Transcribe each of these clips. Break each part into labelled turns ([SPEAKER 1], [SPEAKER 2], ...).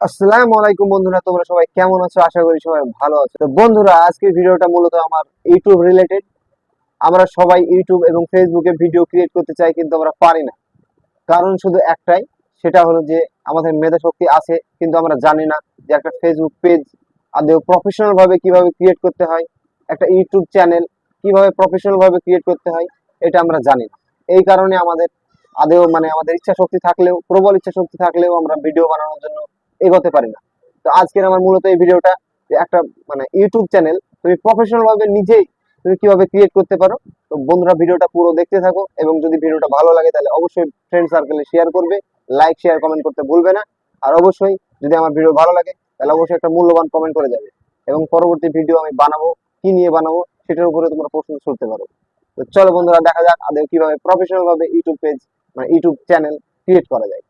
[SPEAKER 1] আসসালামু আলাইকুম বন্ধুরা, তোমরা সবাই কেমন আছো? আশা করি সবাই ভালো আছো। তো বন্ধুরা, আজকের ভিডিওটা মূলত আমার ইউটিউব রিলেটেড আমরা সবাই ইউটিউব এবং ফেসবুকে ভিডিও ক্রিয়েট করতে চাই, কিন্তু আমরা পারি না। কারণ শুধু একটাই, সেটা হলো যে আমাদের মেধা শক্তি আছে, কিন্তু আমরা জানি না যে একটা ফেসবুক পেজ আদৌ প্রফেশনাল ভাবে কীভাবে ক্রিয়েট করতে হয়, একটা ইউটিউব চ্যানেল কীভাবে প্রফেশনাল ভাবে ক্রিয়েট করতে হয়, এটা আমরা জানি না। এই কারণে আমাদের আদেও মানে আমাদের ইচ্ছা শক্তি থাকলেও, প্রবল ইচ্ছা শক্তি থাকলেও আমরা ভিডিও বানানোর জন্য এগোতে পারি না। তো আজকের আমার মূলত এই ভিডিওটা একটা মানে ইউটিউব চ্যানেল তুমি প্রফেশনাল ভাবে নিজেই তুমি কীভাবে ক্রিয়েট করতে পারো, তো বন্ধুরা ভিডিওটা পুরো দেখতে থাকো এবং যদি ভিডিওটা ভালো লাগে তাহলে অবশ্যই ফ্রেন্ড সার্কেলে শেয়ার করবে লাইক শেয়ার কমেন্ট করতে ভুলবে না। আর অবশ্যই যদি আমার ভিডিও ভালো লাগে তাহলে অবশ্যই একটা মূল্যবান কমেন্ট করে যাবে। এবং পরবর্তী ভিডিও আমি বানাবো, কি নিয়ে বানাবো সেটার উপরে তোমরা প্রশ্ন করতে পারো। তো চলো বন্ধুরা দেখা যাক আদৌ কীভাবে প্রফেশনাল ভাবে ইউটিউব পেজ মানে ইউটিউব চ্যানেল ক্রিয়েট করা যায়।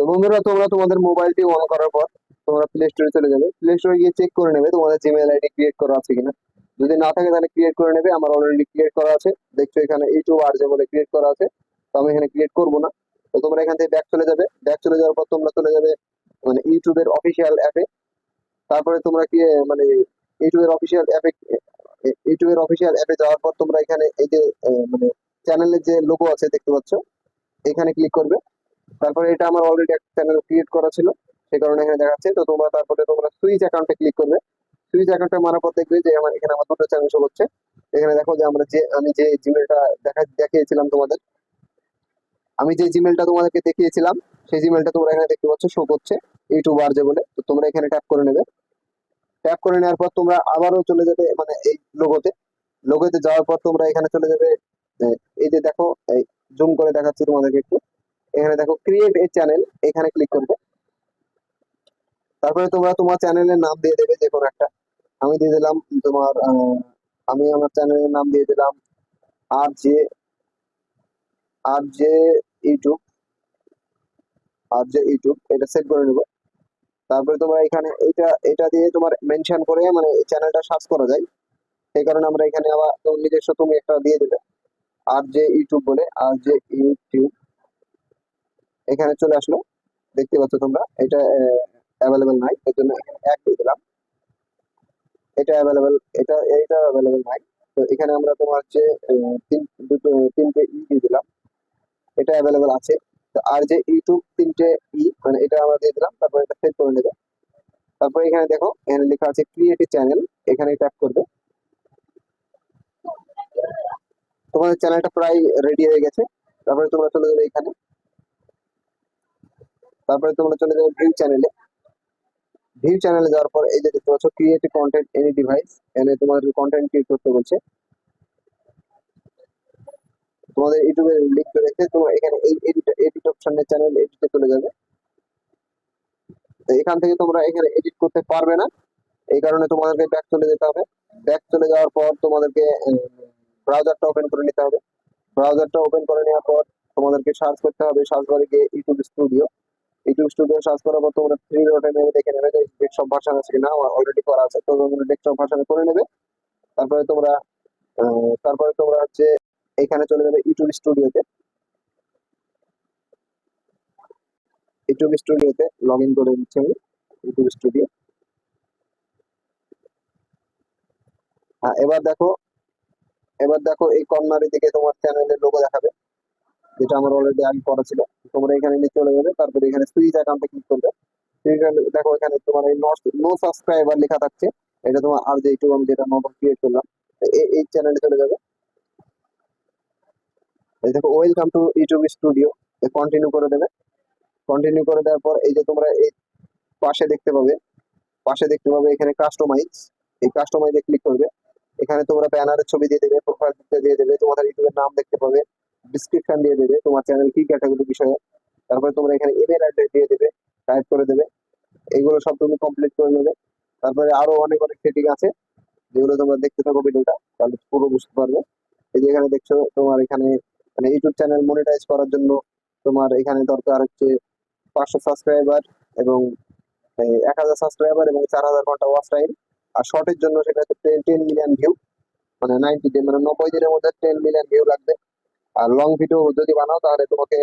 [SPEAKER 1] তো বন্ধুরা, তোমরা তোমাদের মোবাইলটি অন করার পর তোমরা প্লে স্টোরে চলে যাবে। প্লে স্টোরে গিয়ে চেক করে নেবে তোমাদের জিমেল আইডি ক্রিয়েট করা আছে কিনা। যদি না থাকে তাহলে ক্রিয়েট করে নেবে, আমার অলরেডি ক্রিয়েট করা আছে। দেখছ এখানে ইউটিউব আর যে বলে ক্রিয়েট করা আছে, তো আমি এখানে ক্রিয়েট করব না। তো তোমরা এখান থেকে ব্যাক চলে যাবে। ব্যাক চলে যাওয়ার পর তোমরা চলে যাবে মানে ইউটিউবের অফিসিয়াল অ্যাপে তারপরে তোমরা কি মানে ইউটিউবের অফিসিয়াল অ্যাপে ইউটিউবের অফিসিয়াল অ্যাপে যাওয়ার পর তোমরা এখানে এই যে মানে চ্যানেলের যে লোগো আছে দেখতে পাচ্ছ, এখানে ক্লিক করবে। তারপরে এটা আমার অলরেডি একটা চ্যানেল ক্রিয়েট করা ছিল, সেই কারণে এখানে দেখাচ্ছে। তো তোমরা তারপরে তোমরা সুইচ অ্যাকাউন্টে ক্লিক করবে সুইচ অ্যাকাউন্টে মারার পর দেখবে যে আমার এখানে আমার দুটো চ্যানেল শো করছে এখানে দেখো যে আমরা যে, আমি যে জিমেলটা দেখা, দেখিয়েছিলাম তোমাদের, আমি যে জিমেলটা তোমাদেরকে দেখিয়েছিলাম, সেই জিমেলটা তোমরা এখানে দেখতে পাচ্ছ শো করছে ইউটিউব আর যে বলে। তো তোমরা এখানে ট্যাপ করে নেবে। ট্যাপ করে নেওয়ার পর তোমরা আবারও চলে যাবে মানে এই লোগোতে লোগোতে যাওয়ার পর তোমরা এখানে চলে যাবে এই যে দেখো, এই জুম করে দেখাচ্ছি তোমাদেরকে একটু। এখানে দেখো ক্রিয়েট এ চ্যানেল এখানে ক্লিক করবে। তারপরে তোমরা তোমার চ্যানেলের নাম দিয়ে দেবে যে কোনো একটা। আমি দিয়ে দিলাম তোমার আমি আমার চ্যানেলের নাম দিয়ে দিলাম আর যে আর জে ইউটিউব আর যে ইউটিউব এটা সেট করে নেব। তারপরে তোমরা এখানে এটা এটা দিয়ে তোমার মেনশন করে মানে চ্যানেলটা সার্চ করা যায়। সেই কারণে আমরা এখানে আবার নিজস্ব তুমি একটা দিয়ে দেবে আর যে ইউটিউব বলে আর যে ইউটিউব এখানে চলে আসলো। দেখতে পাচ্ছ তোমরা, এটা অ্যাভেলেবেল নাই, এর জন্য এখানে এক দিয়ে দিলাম। এটা অ্যাভেলেবেল এটা এইটা অ্যাভেলেবেল নাই। তো এখানে আমরা তোমার যে তিন, দুটো, তিনটে ই দিয়ে দিলাম। এটা অ্যাভেলেবেল আছে। তো আর যে ইউটিউব তিনটে ই মানে এটা আমরা দিয়ে দিলাম, তারপর এটা সেট করে নেবে। তারপর এখানে দেখো, এখানে লেখা আছে ক্রিয়েট চ্যানেল এখানে ট্যাপ করবে। তোমাদের চ্যানেলটা প্রায় রেডি হয়ে গেছে। তারপরে তোমরা চলে যাবে এখানে। তারপরে তোমরা চলে যাবে ভিউ চ্যানেলে ভিউ চ্যানেলে যাওয়ার পর এই যে দেখতে পাচ্ছ ক্রিয়েট কন্টেন্ট এনি ডিভাইস এনে তোমাদের কন্টেন্ট ক্রিয়েট করতে বলছে। তোমাদের ইউটিউবের লিঙ্ক রয়েছে তোমরা এখানে এই এডিট এডিট অপশনের চ্যানেল এডিটে চলে যাবে। এখান থেকে তোমরা এখানে এডিট করতে পারবে না। এই কারণে তোমাদেরকে ব্যাক চলে যেতে হবে। ব্যাক চলে যাওয়ার পর তোমাদেরকে ব্রাউজারটা ওপেন করে নিতে হবে। ব্রাউজারটা ওপেন করে নেওয়ার পর তোমাদেরকে সার্চ করতে হবে। সার্চ বারে গিয়ে YouTube studio YouTube studio search পর তোমরা থ্রি ডটে নেমে দেখে নেবে যে ডেস্কটপ ভার্সন আছে কিনা অলরেডি করা আছে। তো তোমরা ডেস্কটপ ভার্সনে করে নেবে। তারপরে তোমরা তারপরে তোমরা হচ্ছে এখানে চলে যাবে ইউটিউব স্টুডিওতে। ইউটিউব স্টুডিওতে লগ ইন করে নিচ্ছি আমি, ইউটিউব স্টুডিও। হ্যাঁ এবার দেখো এবার দেখো এই কর্নারের দিকে তোমার চ্যানেলের লোগো দেখাবে। যেটা আমার অলরেডি আগে করা ছিল। তোমরা এখানে নিয়ে চলে যাবে, তারপরে এখানে সুইচ অ্যাকাউন্টে ক্লিক করবে। দেখো এখানে তোমার এই নো সাবস্ক্রাইবার লেখা থাকছে। এটা তোমার আর যে ইউটিউব আমি যেটা নতুন ক্রিয়েট করলাম এই চ্যানেলে চলে যাবে। এই দেখো welcome to YouTube studio continue করে দেবে। কন্টিনিউ করে দেওয়ার পর এই যে তোমরা এই পাশে দেখতে পাবে, পাশে দেখতে পাবে এখানে কাস্টমাইজ এই কাস্টমাইজে ক্লিক করবে। এখানে তোমরা ব্যানারের ছবি দিয়ে দেবে প্রোফাইল দিয়ে দেবে, তোমাদের ইউটিউবের নাম দেখতে পাবে। ডিসক্রিপশন দিয়ে দেবে, তোমার চ্যানেল কি ক্যাটাগরি বিষয়ে। তারপরে তোমরা এখানে ইমেল অ্যাড্রেস দিয়ে দেবে টাইপ করে দেবে। এগুলো সব তুমি কমপ্লিট করে নেবে। তারপরে আরও অনেক অনেক সেটিং আছে, যেগুলো তোমরা দেখতে থাকো ভিডিওটা, তাহলে পুরো বুঝতে পারবে। এই যে এখানে দেখছ, তোমার এখানে মানে ইউটিউব চ্যানেল মনিটাইজ করার জন্য তোমার এখানে দরকার হচ্ছে পাঁচশো সাবস্ক্রাইবার এবং এক হাজার সাবস্ক্রাইবার এবং চার হাজার ঘণ্টা ওয়াচ টাইম আর শর্টের জন্য সেটা হচ্ছে টেন মিলিয়ন ভিউ মানে নাইনটি ডে মানে নব্বই দিনের মধ্যে টেন মিলিয়ন ভিউ লাগবে। আর লং ভিডিও যদি বানাও, তাহলে তোমাকে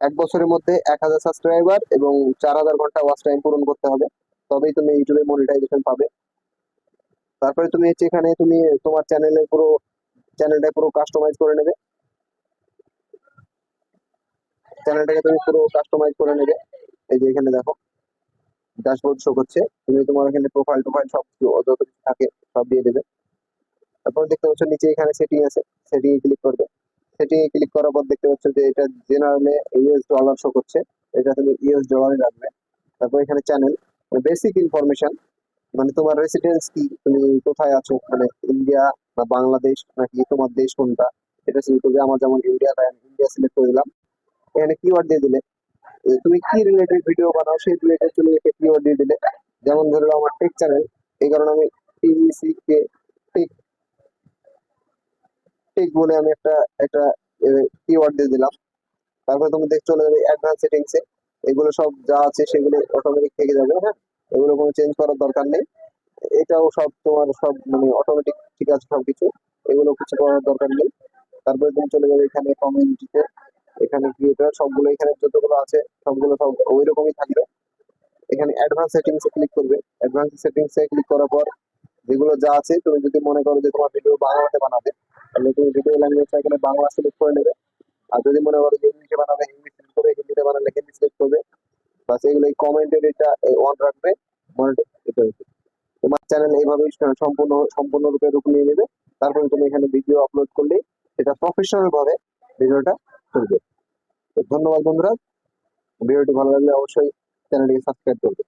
[SPEAKER 1] এক বছরের মধ্যে এক হাজার সাবস্ক্রাইবার এবং চার হাজার ঘণ্টা ওয়াচ টাইম পূরণ করতে হবে। তবেই তুমি ইউটিউবে মনিটাইজেশন পাবে। তারপরে তুমি হচ্ছে এখানে তুমি তোমার চ্যানেলে পুরো চ্যানেলটা পুরো কাস্টমাইজ করে নেবে। চ্যানেলটাকে তুমি পুরো কাস্টমাইজ করে নেবে। এই যে এখানে দেখো ড্যাশবোর্ড শো করছে। তুমি তোমার এখানে প্রোফাইল টোফাইল সব যত কিছু থাকে সব দিয়ে দেবে। তারপর দেখতে পাচ্ছ নিচে এখানে সেটিং আছে। সেটিং এ ক্লিক করবে। সেটিং ক্লিক করার পর দেখতে পাচ্ছ যে এটা জেনারেলে ইউএস ডলার শো করছে। এটা তুমি ইউএস ডলারে রাখবে তারপর এখানে চ্যানেল বেসিক ইনফরমেশন মানে তোমার রেসিডেন্স কি, তুমি কোথায় আছো মানে ইন্ডিয়া না বাংলাদেশ নাকি তোমার দেশ কোনটা, এটা সিলেক্ট করবে। আমার যেমন ইন্ডিয়া তাই আমি ইন্ডিয়া সিলেক্ট করে দিলাম। এখানে কিওয়ার্ড দিয়ে দিলে তুমি কি রিলেটেড ভিডিও বানাও, সেই রিলেটেড তুমি একটা কিওয়ার্ড দিয়ে দিলে। যেমন ধরো আমার টেক চ্যানেল এই কারণে আমি টিভিসি কে টেক টেক বলে আমি একটা একটা কিওয়ার্ড দিয়ে দিলাম। তারপরে তুমি দেখ চলে যাবে অ্যাডভান্স সেটিংসে এগুলো সব যা আছে সেগুলো অটোমেটিক থেকে যাবে হ্যাঁ? এগুলো কোনো চেঞ্জ করার দরকার নেই। এটাও সব তোমার সব মানে অটোমেটিক ঠিক আছে সব কিছু এগুলো কিছু করার দরকার নেই। তারপরে তুমি চলে যাবে এখানে কমিউনিটিতে এখানে ক্রিয়েটর সবগুলো এখানে যতগুলো আছে, সবগুলো সব ওই রকমই থাকবে। এখানে অ্যাডভান্স সেটিংসে ক্লিক করবে। অ্যাডভান্স সেটিংসে ক্লিক করার পর যেগুলো যা আছে, তুমি যদি মনে করো যে তোমার ভিডিও বানাতে বানাবে তুমি ভিডিও ল্যাঙ্গুয়েজটা এখানে বাংলা সিলেক্ট করে নেবে। আর যদি মনে করো যে ইংলিশে বানাবে, ইংলিশ সিলেক্ট করে হিন্দিতে বানালে হিন্দি সিলেক্ট করবে। বাস এগুলো এই কমেন্টের এটা অন রাখবে এটা তোমার চ্যানেল এইভাবেই সম্পূর্ণ, সম্পূর্ণরূপে রূপ নিয়ে নেবে। তারপরে তুমি এখানে ভিডিও আপলোড করলেই সেটা প্রফেশনাল ভাবে ভিডিওটা চলবে ধন্যবাদ বন্ধুরা। ভিডিওটি ভালো লাগলে অবশ্যই চ্যানেলটিকে সাবস্ক্রাইব করবে।